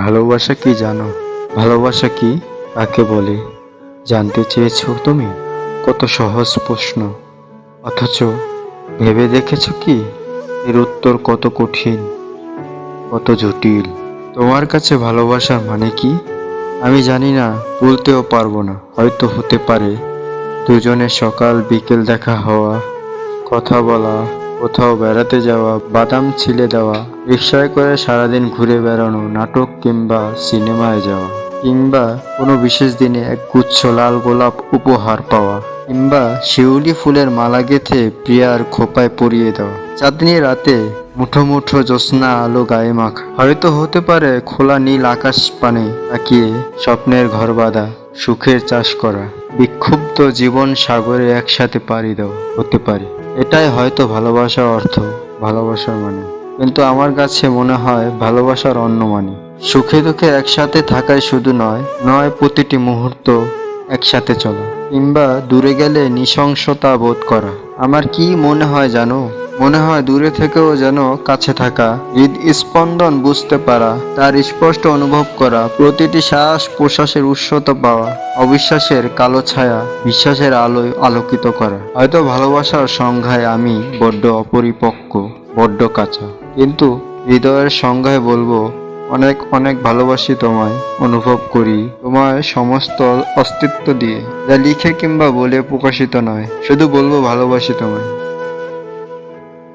ভালোবাসা কি জানো? ভালোবাসা কি? কাকে বলে? জানতে চেয়েছ তুমি? কত সহজ প্রশ্ন। অথচ ভেবে দেখেছ কি? এর উত্তর কত কঠিন, কত জটিল। তোমার কাছে ভালোবাসার মানে কি? আমি জানি না বলতেও পারব না। হয়তো হতে পারে দুজনে সকাল বিকেল দেখা হওয়া, কথা বলা কোথাও বেড়াতে যাওয়া, বাদাম ছিলে দেওয়া রিক্সায় করে সারাদিন ঘুরে বেড়ানো, নাটক কিংবা সিনেমায় যাওয়া, কিংবা কোনো বিশেষ দিনে এক গুচ্ছ লাল গোলাপ উপহার পাওয়া, কিংবা শিউলি ফুলের মালা গেথে প্রিয়ার খোপায় পরিয়ে দেওয়া। চাঁদনি রাতে মুঠো মুঠো জ্যোৎস্না আলো গায়ে মাখা। হয়তো হতে পারে খোলা নীল আকাশ পানে তাকিয়ে স্বপ্নের ঘর বাঁধা, সুখের চাষ করা, বিক্ষুব্ধ জীবন সাগরে একসাথে পাড়ি দেওয়া, হতে পারে। এটাই হয়তো ভালোবাসার অর্থ, ভালোবাসার মানে। কিন্তু আমার কাছে মনে হয় ভালোবাসার অন্য মানে। সুখে দুঃখে একসাথে থাকাই শুধু নয় নয় প্রতিটি মুহূর্ত একসাথে চলা। কিংবা দূরে গেলে নৃশংসতা বোধ করা। আমার কি মনে হয় জানো? মনে হয় দূরে থেকেও যেন কাছে থাকা। হৃদ স্পন্দন বুঝতে পারা, তার স্পষ্ট অনুভব করা, প্রতিটি শ্বাস প্রশ্বাসের উৎসতা পাওয়া, অবিশ্বাসের কালো ছায়া, বিশ্বাসের আলোয় আলোকিত করা। হয়তো ভালোবাসার সংজ্ঞায় আমি বড্ড অপরিপক্ক, বড্ড কাঁচা। কিন্তু হৃদয়ের সংজ্ঞায় বলব, অনেক অনেক ভালোবাসি তোমায়, অনুভব করি তোমায় সমস্ত অস্তিত্ব দিয়ে। যা লিখে কিংবা বলে প্রকাশিত নয়, শুধু বলব ভালোবাসি তোমায়।